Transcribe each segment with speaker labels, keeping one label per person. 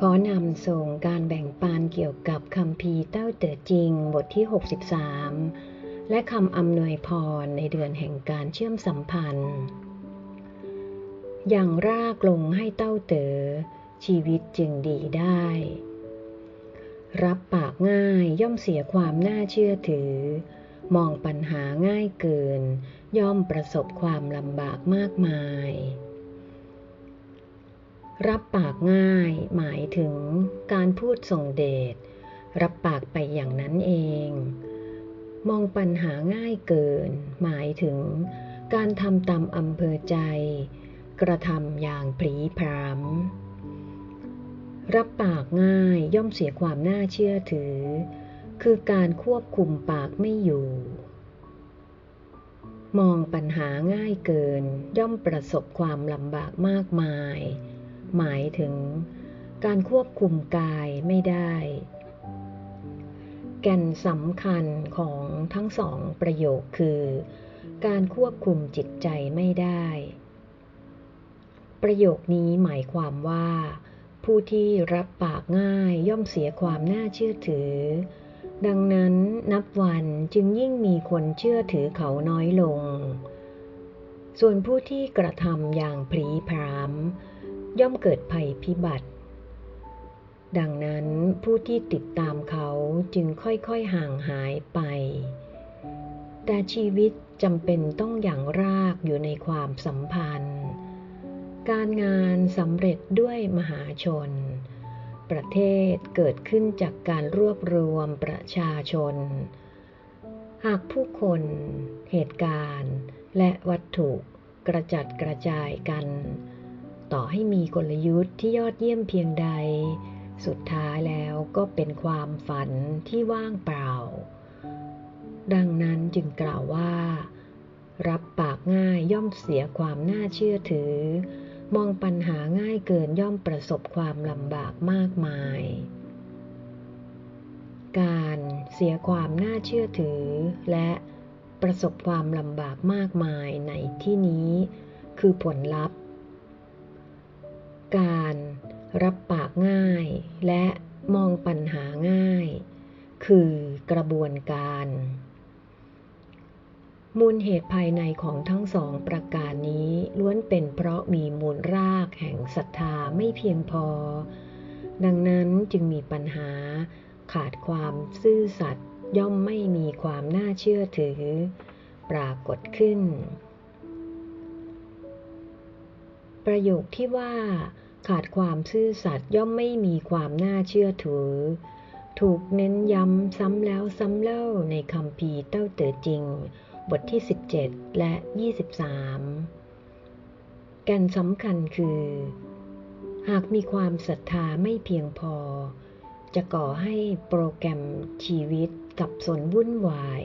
Speaker 1: ขอนำส่งการแบ่งปันเกี่ยวกับคำพีเต้าเต๋อจริง บทที่ 63 และคำอำนวยพรในเดือนแห่งการเชื่อมสัมพันธ์ อย่างรากลงให้เต้าเต๋อชีวิตจึงดีได้ รับปากง่ายย่อมเสียความน่าเชื่อถือ มองปัญหาง่ายเกิน ย่อมประสบความลำบากมากมาย รับปากง่ายหมายถึงการพูดส่งเดช รับปากไปอย่างนั้นเอง มองปัญหาง่ายเกิน หมายถึงการทำตามอำเภอใจ กระทำอย่างผลีพรามรับปากง่ายย่อมเสียความน่าเชื่อถือ คือการควบคุมปากไม่อยู่ มองปัญหาง่ายเกินย่อมประสบความลำบากมากมาย หมายถึงการควบคุมกายไม่ได้ แก่นสำคัญของทั้งสองประโยคคือ การควบคุมจิตใจไม่ได้ ประโยคนี้หมายความว่า ผู้ที่รับปากง่ายย่อมเสียความน่าเชื่อถือ ดังนั้นนับวันจึงยิ่งมีคนเชื่อถือเขาน้อยลง ส่วนผู้ที่กระทำอย่างพรีพราม ย่อมเกิดภัยพิบัติ ดังนั้นผู้ที่ติดตามเขาจึงค่อยๆห่างหายไป แต่ชีวิตจำเป็นต้องอย่างรากอยู่ในความสัมพันธ์ การงานสำเร็จด้วยมหาชน ประเทศเกิดขึ้นจากการรวบรวมประชาชน หากผู้คน เหตุการณ์ และวัตถุกระจัดกระจายกัน ต่อให้มีกลยุทธ์ที่ยอดเยี่ยมเพียงใด สุดท้ายแล้วก็เป็นความฝันที่ว่างเปล่า ดังนั้นจึงกล่าวว่า รับปากง่ายย่อมเสียความน่าเชื่อถือ มองปัญหาง่ายเกินย่อมประสบความลำบากมากมาย การเสียความน่าเชื่อถือ และประสบความลำบากมากมายในที่นี้ คือผลลัพธ์ การ รับปากง่าย และมองปัญหาง่าย คือกระบวนการ มูลเหตุภายในของทั้งสองประการนี้ล้วนเป็นเพราะมีมูลรากแห่งศรัทธาไม่เพียงพอ ดังนั้นจึงมีปัญหาขาดความซื่อสัตย์ย่อมไม่มีความน่าเชื่อถือ ปรากฏขึ้น ประโยคที่ว่า ขาดความซื่อสัตย์ย่อมไม่มีความน่าเชื่อถือ ถูกเน้นย้ำซ้ำแล้วซ้ำเล่าในคำพีเต้าเต๋อจริง บทที่ 17 และ 23 แก่นสำคัญคือ หากมีความศรัทธาไม่เพียงพอ จะก่อให้โปรแกรมชีวิตกับสนวุ่นวาย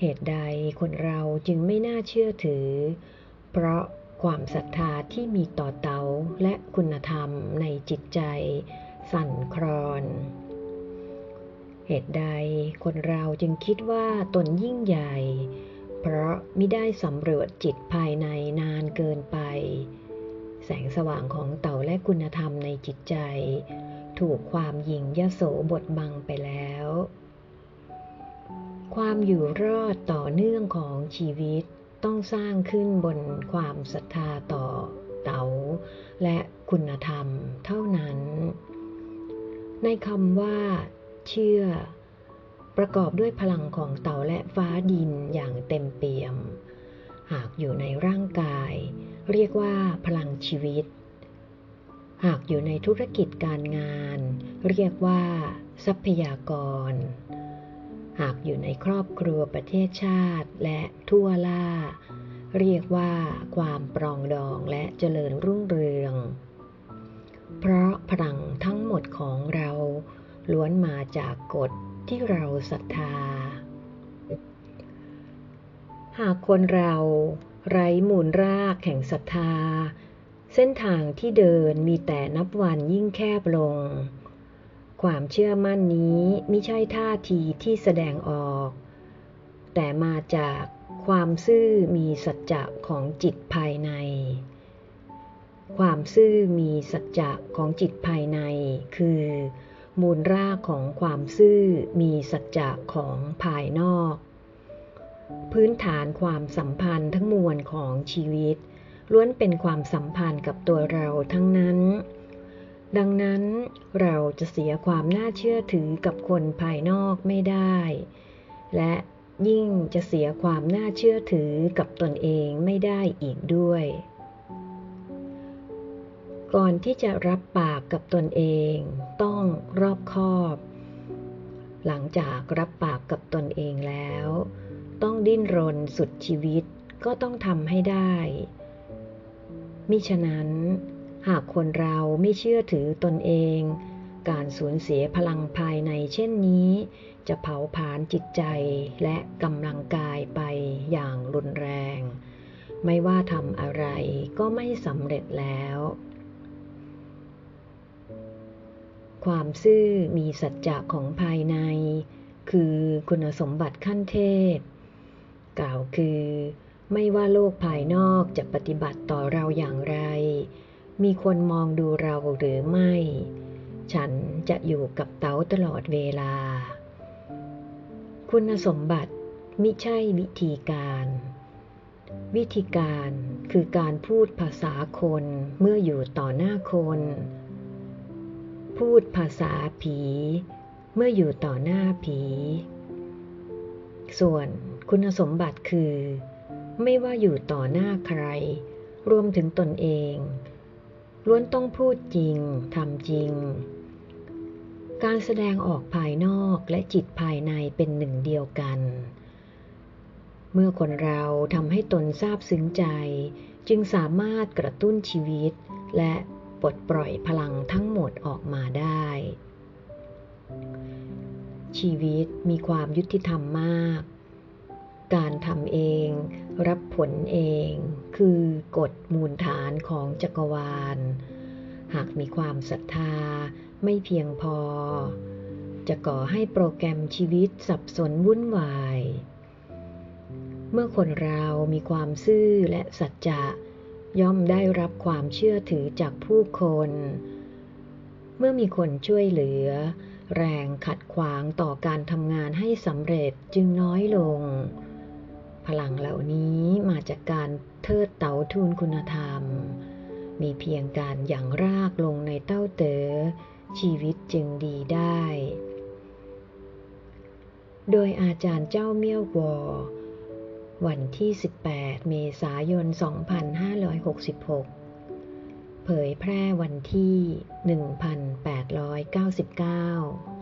Speaker 1: เหตุใดคนเราจึงไม่น่าเชื่อถือ เพราะ ความศรัทธาที่มีต่อเตาและคุณธรรมในจิตใจ สั่นคลอน เหตุใดคนเราจึงคิดว่าตนยิ่งใหญ่ เพราะไม่ได้สำรวจจิตภายในนานเกินไป แสงสว่างของเต่าและคุณธรรมในจิตใจ ถูกความหยิ่งยโสบดบังไปแล้ว ความอยู่รอดต่อเนื่องของชีวิต ต้องสร้างขึ้นบนความศรัทธาต่อเต๋าและคุณธรรมเท่านั้น ในคำว่า เชื่อ ประกอบด้วยพลังของเต๋าและฟ้าดินอย่างเต็มเปี่ยม หากอยู่ในร่างกาย เรียกว่าพลังชีวิต หากอยู่ในธุรกิจการงาน เรียกว่า ทรัพยากร อยู่ในครอบครัวประเทศชาติและทั่วล่า เรียกว่าความปรองดองและเจริญรุ่งเรือง เพราะพลังทั้งหมดของเราล้วนมาจากกฎที่เราศรัทธา หากคนเราไร้มูลรากแห่งศรัทธา เส้นทางที่เดินมีแต่นับวันยิ่งแคบลง ความเชื่อมั่นนี้ไม่ใช่ท่าทีที่แสดงออก แต่มาจากความซื่อมีสัจจะของจิตภายใน ความซื่อมีสัจจะของจิตภายใน คือมูลรากของความซื่อมีสัจจะของภายนอก พื้นฐานความสัมพันธ์ทั้งมวลของชีวิต ล้วนเป็นความสัมพันธ์กับตัวเราทั้งนั้น ดังนั้นเราจะเสียความน่าเชื่อถือกับคนภายนอกไม่ได้ และยิ่งจะเสียความน่าเชื่อถือกับตนเองไม่ได้อีกด้วย ก่อนที่จะรับปากกับตนเอง ต้องรอบคอบ หลังจากรับปากกับตนเองแล้ว ต้องดิ้นรนสุดชีวิตก็ต้องทำให้ได้ มิฉะนั้น หากคนเราไม่เชื่อถือตนเอง การสูญเสียพลังภายในเช่นนี้ จะเผาผลาญจิตใจและกำลังกายไปอย่างรุนแรง ไม่ว่าทำอะไรก็ไม่สำเร็จแล้ว ความซื่อมีสัจจะของภายใน คือคุณสมบัติขั้นเทพ กล่าวคือ ไม่ว่าโลกภายนอกจะปฏิบัติต่อเราอย่างไร มีคนมองดูเราหรือไม่ ฉันจะอยู่กับเต๋าตลอดเวลา คุณสมบัติมิใช่วิธีการ วิธีการคือการพูดภาษาคนเมื่ออยู่ต่อหน้าคน พูดภาษาผี เมื่ออยู่ต่อหน้าผี ส่วนคุณสมบัติคือ ไม่ว่าอยู่ต่อหน้าใคร รวมถึงตนเอง ล้วนต้องพูดจริงทำจริง การแสดงออกภายนอกและจิตภายในเป็นหนึ่งเดียวกัน เมื่อคนเราทำให้ตนทราบซึ้งใจ จึงสามารถกระตุ้นชีวิต และปลดปล่อยพลังทั้งหมดออกมาได้ ชีวิตมีความยุติธรรมมาก การทำเอง รับผลเอง คือกฎมูลฐานของจักรวาล หากมีความศรัทธาไม่เพียงพอ จะก่อให้โปรแกรมชีวิตสับสนวุ่นวาย เมื่อคนเรามีความซื่อและสัจจะย่อมได้รับความเชื่อถือจากผู้คน เมื่อมีคนช่วยเหลือ แรงขัดขวางต่อการทำงานให้สำเร็จจึงน้อยลง พลังเหล่านี้มาจากการเทิดเต๋าทูลคุณธรรม มีเพียงการอย่างรากลงในเต้าเต๋อชีวิตจึงดีได้ โดยอาจารย์เจ้าเมี่ยววอ วันที่ 18 เมษายน 2566 เผยแพร่วันที่ 1899